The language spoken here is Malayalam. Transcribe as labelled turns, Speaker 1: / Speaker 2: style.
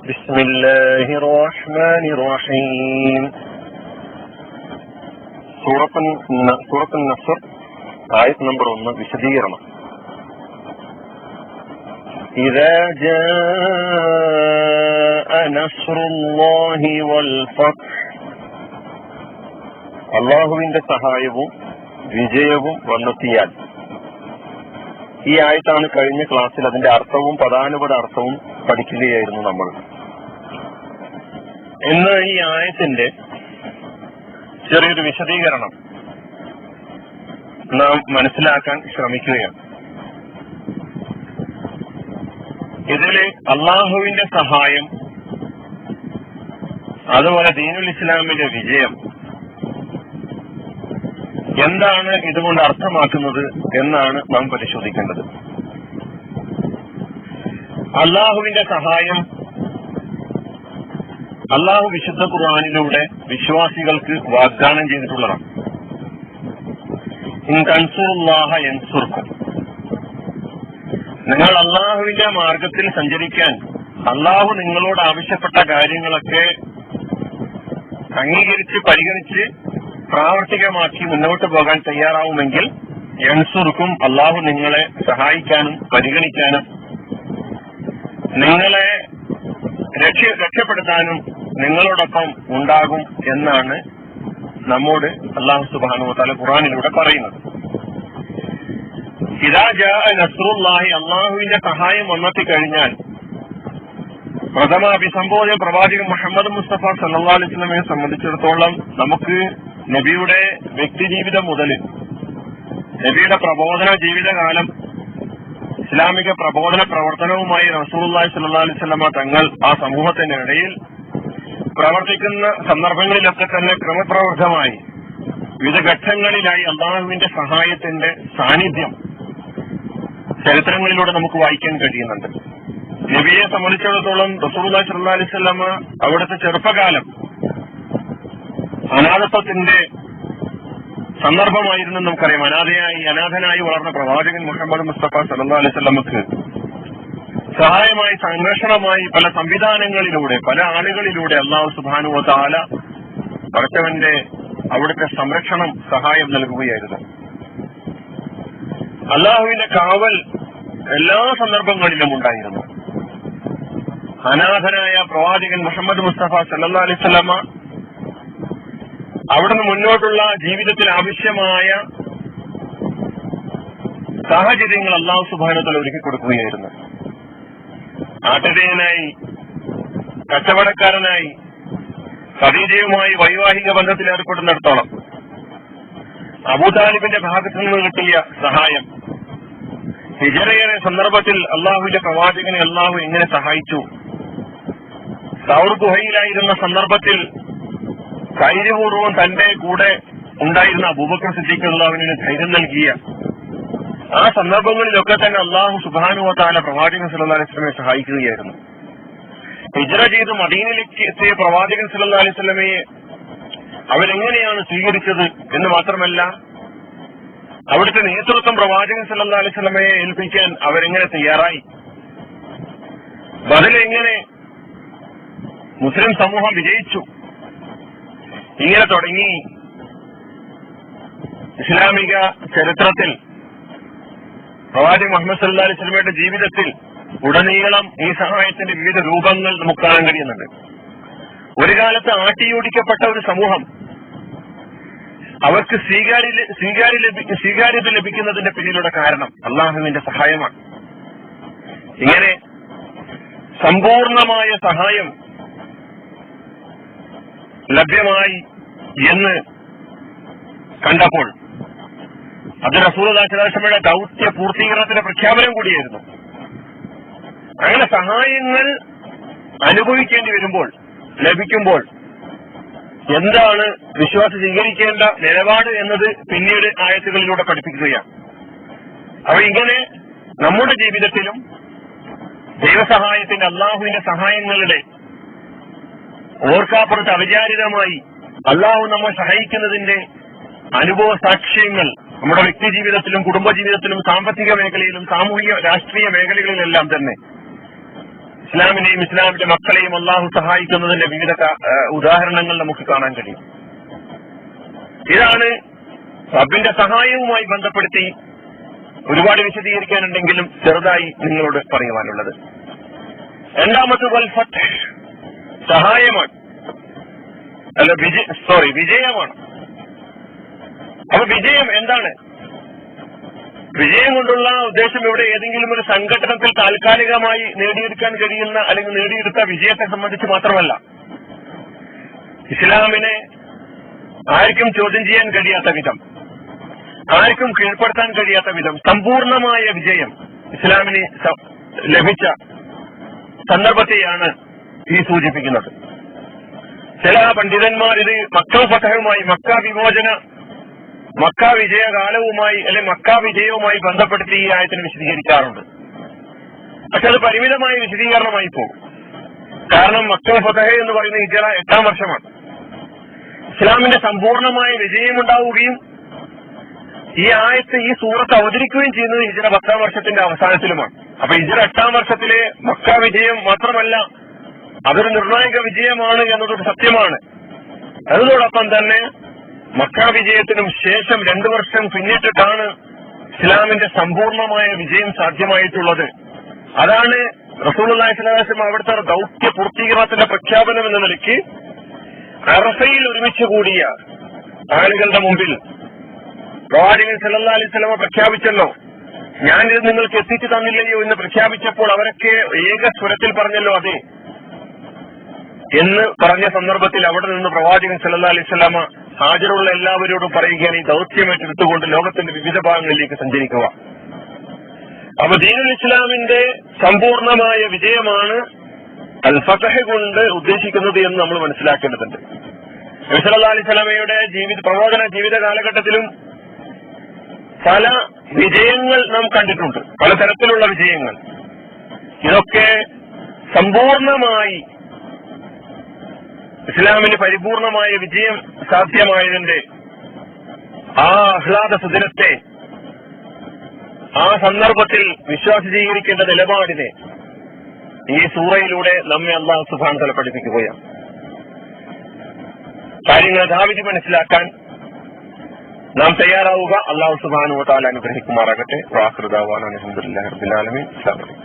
Speaker 1: بسم الله الرحمن الرحيم സൂറത്ത് സൂറത്ത് നസർ ആയത് നമ്പർ ഒന്ന് വിശദീകരണം إذا جاء نصر الله والفتح അള്ളാഹുവിന്റെ സഹായവും വിജയവും വന്നെത്തിയാൽ ഈ ആയത്താണ് കഴിഞ്ഞ ക്ലാസ്സിൽ അതിന്റെ അർത്ഥവും പ്രധാനപ്പെട്ട അർത്ഥവും പഠിക്കുകയായിരുന്നു നമ്മൾ. ഇന്ന് ഈ ആയത്തിന്റെ ചെറിയൊരു വിശദീകരണം നാം മനസ്സിലാക്കാൻ ശ്രമിക്കുകയാണ്. ഇതിൽ അള്ളാഹുവിന്റെ സഹായം അതുപോലെ ദീനുൽ ഇസ്ലാമിന്റെ വിജയം എന്താണ് ഇതുകൊണ്ട് അർത്ഥമാക്കുന്നത് എന്നാണ് നാം പരിശോധിക്കേണ്ടത്. അള്ളാഹുവിന്റെ സഹായം അള്ളാഹു വിശുദ്ധ ഖുർആാനിലൂടെ വിശ്വാസികൾക്ക് വാഗ്ദാനം ചെയ്തിട്ടുള്ളതാണ്. നിങ്ങൾ അള്ളാഹുവിന്റെ മാർഗത്തിൽ സഞ്ചരിക്കാൻ അള്ളാഹു നിങ്ങളോട് ആവശ്യപ്പെട്ട കാര്യങ്ങളൊക്കെ അംഗീകരിച്ച് പരിഗണിച്ച് പ്രാവർത്തികമാക്കി മുന്നോട്ട് പോകാൻ തയ്യാറാവുമെങ്കിൽ എൻസുർക്കും അള്ളാഹു നിങ്ങളെ സഹായിക്കാനും പരിഗണിക്കാനും നിങ്ങളെ രക്ഷ രക്ഷപ്പെടുത്താനും നിങ്ങളോടൊപ്പം ഉണ്ടാകും എന്നാണ് നമ്മോട് അള്ളാഹു സുബാനു തല ഖുറാനിലൂടെ പറയുന്നത്. ഇതാ നസ്രുല്ലാഹി അള്ളാഹുവിന്റെ സഹായം വന്നെത്തി കഴിഞ്ഞാൽ പ്രഥമ അഭിസംബോധന പ്രവാചകൻ മുഹമ്മദ് മുസ്തഫ സല്ലാ അലൈഹി സ്വലമയെ സംബന്ധിച്ചിടത്തോളം നമുക്ക് നബിയുടെ വ്യക്തിജീവിതം മുതൽ നബിയുടെ പ്രബോധന ജീവിതകാലം ഇസ്ലാമിക പ്രബോധന പ്രവർത്തനവുമായി റസൂള്ളി സല്ലാ അലൈഹി സ്വലമ തങ്ങൾ ആ സമൂഹത്തിനിടയിൽ പ്രവർത്തിക്കുന്ന സന്ദർഭങ്ങളിലൊക്കെ തന്നെ ക്രമപ്രവർത്തമായി വിവിധ ഘട്ടങ്ങളിലായി അള്ളാഹുവിന്റെ സഹായത്തിന്റെ സാന്നിധ്യം ചരിത്രങ്ങളിലൂടെ നമുക്ക് വായിക്കാൻ കഴിയുന്നുണ്ട്. നബിയെ സംബന്ധിച്ചിടത്തോളം റസൂള്ളി സല്ലാ അലൈഹി സ്വലമ അവിടുത്തെ ചെറുപ്പകാലം അനാഥത്വത്തിന്റെ സന്ദർഭമായിരുന്നു നമുക്കറിയാം. അനാഥയായി അനാഥനായി വളർന്ന പ്രവാചകൻ മുഹമ്മദ് മുസ്തഫ സല്ലാ അലൈഹി സ്വലമക്ക് സഹായമായി സംഘർഷണമായി പല സംവിധാനങ്ങളിലൂടെ പല ആളുകളിലൂടെ അള്ളാഹു സുബാനുവ താല ഭർത്തവന്റെ അവിടുത്തെ സംരക്ഷണം സഹായം നൽകുകയായിരുന്നു. അള്ളാഹുവിന്റെ കാവൽ എല്ലാ സന്ദർഭങ്ങളിലും ഉണ്ടായിരുന്നു. അനാഥനായ പ്രവാചകൻ മുഹമ്മദ് മുസ്തഫ സല്ലാ അലൈഹി സ്വലമ അവിടുന്ന് മുന്നോട്ടുള്ള ജീവിതത്തിൽ ആവശ്യമായ സാഹചര്യങ്ങൾ അള്ളാഹു സുബാനത്തിൽ ഒരുക്കി കൊടുക്കുകയായിരുന്നു. നാട്ടുതേനായി കച്ചവടക്കാരനായി ഖദീജയുമായി വൈവാഹിക ബന്ധത്തിൽ ഏർപ്പെടുന്നിടത്തോളം അബുദാലിബിന്റെ ഭാഗത്തു നിന്ന് കിട്ടിയ സഹായം ഹിജറയുടെ സന്ദർഭത്തിൽ അള്ളാഹുവിന്റെ പ്രവാചകനെ അള്ളാഹു എങ്ങനെ സഹായിച്ചു? സൗർ ഗുഹയിലായിരുന്ന സന്ദർഭത്തിൽ ധൈര്യപൂർവം തന്റെ കൂടെ ഉണ്ടായിരുന്ന അബൂബക്കർ സിദ്ദീഖ് അള്ളാഹുവിന് ധൈര്യം നൽകിയ ആ സന്ദർഭങ്ങളിലൊക്കെ തന്നെ അള്ളാഹു സുബാനുവത്താല പ്രവാചകൻ സല്ലാ അലൈഹി സ്വലമെ സഹായിക്കുകയായിരുന്നു. ഹിജറ ചെയ്ത് മദീനിലേക്ക് എത്തിയ പ്രവാചകൻ സല്ലാ അലൈഹി സ്വലമയെ അവരെങ്ങനെയാണ് സ്വീകരിച്ചത് എന്ന് മാത്രമല്ല അവിടുത്തെ നേതൃത്വം പ്രവാചകൻ സല്ലാ അലൈഹി സ്വലമയെ ഏൽപ്പിക്കാൻ അവരെങ്ങനെ തയ്യാറായി? ബദലെങ്ങനെ മുസ്ലിം സമൂഹം വിജയിച്ചു? ഇങ്ങനെ തുടങ്ങി. ഇസ്ലാമിക ചരിത്രത്തിൽ പ്രവാചകൻ മുഹമ്മദ് സല്ലാ അലൈഹി സ്വലമയുടെ ജീവിതത്തിൽ ഉടനീളം ഈ സഹായത്തിന്റെ വിവിധ രൂപങ്ങൾ നമുക്ക് കാണാൻ കഴിയുന്നുണ്ട്. ഒരു കാലത്ത് ആട്ടിയോടിക്കപ്പെട്ട ഒരു സമൂഹം അവർക്ക് സ്വീകാര്യ സ്വീകാര്യ സ്വീകാര്യത ലഭിക്കുന്നതിന്റെ പിന്നിലുള്ള കാരണം അള്ളാഹുവിന്റെ സഹായമാണ്. ഇങ്ങനെ സമ്പൂർണമായ സഹായം ലഭ്യമായി എന്ന് കണ്ടപ്പോൾ അത് റസൂൽദാസമയുടെ ദൗത്യ പൂർത്തീകരണത്തിന്റെ പ്രഖ്യാപനം കൂടിയായിരുന്നു. അങ്ങനെ സഹായങ്ങൾ അനുഭവിക്കേണ്ടി വരുമ്പോൾ ലഭിക്കുമ്പോൾ എന്താണ് വിശ്വാസം സ്വീകരിക്കേണ്ട നിലപാട് എന്നത് പിന്നീട് ആയത്തുകളിലൂടെ പഠിപ്പിക്കുകയാണ്. അപ്പൊ ഇങ്ങനെ നമ്മുടെ ജീവിതത്തിലും ദൈവസഹായത്തിന്റെ അള്ളാഹുവിന്റെ സഹായങ്ങളുടെ ഓർക്കാപ്പുറത്ത് അവിചാരിതമായി അള്ളാഹു നമ്മെ സഹായിക്കുന്നതിന്റെ അനുഭവ സാക്ഷ്യങ്ങൾ നമ്മുടെ വ്യക്തി ജീവിതത്തിലും കുടുംബ ജീവിതത്തിലും സാമ്പത്തിക മേഖലയിലും സാമൂഹിക രാഷ്ട്രീയ മേഖലകളിലെല്ലാം തന്നെ ഇസ്ലാമിനെയും ഇസ്ലാമിന്റെ മക്കളെയും അള്ളാഹു സഹായിക്കുന്നതിന്റെ വിവിധ ഉദാഹരണങ്ങൾ നമുക്ക് കാണാൻ കഴിയും. ഇതാണ് റബ്ബിന്റെ സഹായവുമായി ബന്ധപ്പെടുത്തി ഒരുപാട് വിശദീകരിക്കാനുണ്ടെങ്കിലും ചെറുതായി നിങ്ങളോട് പറയുവാനുള്ളത്. രണ്ടാമത് വൽ സഹായമാണ്. അല്ല വിജയ സോറി വിജയമാണ്. അപ്പൊ വിജയം എന്താണ്? വിജയം കൊണ്ടുള്ള ഉദ്ദേശം ഇവിടെ ഏതെങ്കിലും ഒരു സംഘടനത്തിൽ താൽക്കാലികമായി നേടിയെടുക്കാൻ കഴിയുന്ന അല്ലെങ്കിൽ നേടിയെടുത്ത വിജയത്തെ സംബന്ധിച്ച് മാത്രമല്ല. ഇസ്ലാമിനെ ആർക്കും ചോദ്യം ചെയ്യാൻ കഴിയാത്ത വിധം ആർക്കും കീഴ്പ്പെടുത്താൻ കഴിയാത്ത വിധം സമ്പൂർണമായ വിജയം ഇസ്ലാമിന് ലഭിച്ച സന്ദർഭത്തെയാണ് ഈ സൂചിപ്പിക്കുന്നത്. ചില പണ്ഡിതന്മാർ ഇത് മക്ക ഫതഹുമായി മക്ക വിമോചന മക്ക വിജയകാലവുമായി അല്ലെ മക്ക വിജയവുമായി ബന്ധപ്പെടുത്തി ഈ ആയത്തിന് വിശദീകരിക്കാറുണ്ട്. പക്ഷെ അത് പരിമിതമായ വിശദീകരണമായി പോകും. കാരണം മക്ക ഫതഹ എന്ന് പറയുന്ന ഹിജറ എട്ടാം വർഷമാണ്. ഇസ്ലാമിന്റെ സമ്പൂർണമായ വിജയമുണ്ടാവുകയും ഈ ആയത്ത് ഈ സൂറത്ത് അവതരിക്കുകയും ചെയ്യുന്നത് ഹിജറ പത്താം വർഷത്തിന്റെ അവസാനത്തിലുമാണ്. അപ്പൊ ഹിജറ എട്ടാം വർഷത്തിലെ മക്ക വിജയം മാത്രമല്ല അതൊരു നിർണായക വിജയമാണ് എന്നതൊരു സത്യമാണ്. അതിനോടൊപ്പം തന്നെ മക്ക വിജയത്തിനും ശേഷം രണ്ടു വർഷം പിന്നിട്ടിട്ടാണ് ഇസ്ലാമിന്റെ സമ്പൂർണമായ വിജയം സാധ്യമായിട്ടുള്ളത്. അതാണ് അലൈഹി വസല്ലം അവിടുത്തെ ദൌത്യ പൂർത്തീകരണത്തിന്റെ പ്രഖ്യാപനം എന്ന നിലയ്ക്ക് അറഫയിൽ ഒരുമിച്ച് കൂടിയ ആളുകളുടെ മുമ്പിൽ പ്രവാചകൻ സല്ലാ അലൈഹി വസല്ലമ പ്രഖ്യാപിച്ചല്ലോ. ഞാനിത് നിങ്ങൾക്ക് എത്തിച്ചു തന്നില്ലയോ എന്ന് പ്രഖ്യാപിച്ചപ്പോൾ അവരൊക്കെ ഏക സ്വരത്തിൽ പറഞ്ഞല്ലോ അതെ എന്ന് പറഞ്ഞ സന്ദർഭത്തിൽ അവിടെ നിന്ന് പ്രവാചകൻ സല്ലാ അലൈഹി വസല്ലമ ഹാജരുള്ള എല്ലാവരോടും പറയുകയാണ് ഈ ദൗത്യം ഏറ്റെടുത്തുകൊണ്ട് ലോകത്തിന്റെ വിവിധ ഭാഗങ്ങളിലേക്ക് സഞ്ചരിക്കുക. അപ്പൊ ദീനുൽ ഇസ്ലാമിന്റെ സമ്പൂർണമായ വിജയമാണ് അൽ കൊണ്ട് ഉദ്ദേശിക്കുന്നത് എന്ന് നമ്മൾ മനസ്സിലാക്കേണ്ടതുണ്ട്. നബി അലിസ്ലാമയുടെ ജീവിത പ്രബോധന ജീവിത കാലഘട്ടത്തിലും പല വിജയങ്ങൾ നാം കണ്ടിട്ടുണ്ട്. പലതരത്തിലുള്ള വിജയങ്ങൾ. ഇതൊക്കെ സമ്പൂർണമായി ഇസ്ലാമിന് പരിപൂർണമായ വിജയം സാധ്യമായതിന്റെ ആ ആഹ്ലാദ സുദിനത്തെ ആ സന്ദർഭത്തിൽ വിശ്വാസി സ്വീകരിക്കേണ്ട നിലപാടിനെ ഈ സൂറയിലൂടെ നമ്മെ അള്ളാഹു സുബാൻ തല പഠിപ്പിക്കുകയാണ്. കാര്യങ്ങൾ യഥാവിധി മനസ്സിലാക്കാൻ നാം തയ്യാറാവുക. അള്ളാഹു സുബാനു താല അനുഗ്രഹിക്കുമാറാകട്ടെ. വാഹൃദാവാൻ അലഹമുല്ലാ റബിലാലമി അസ്സാം വലൈക്കും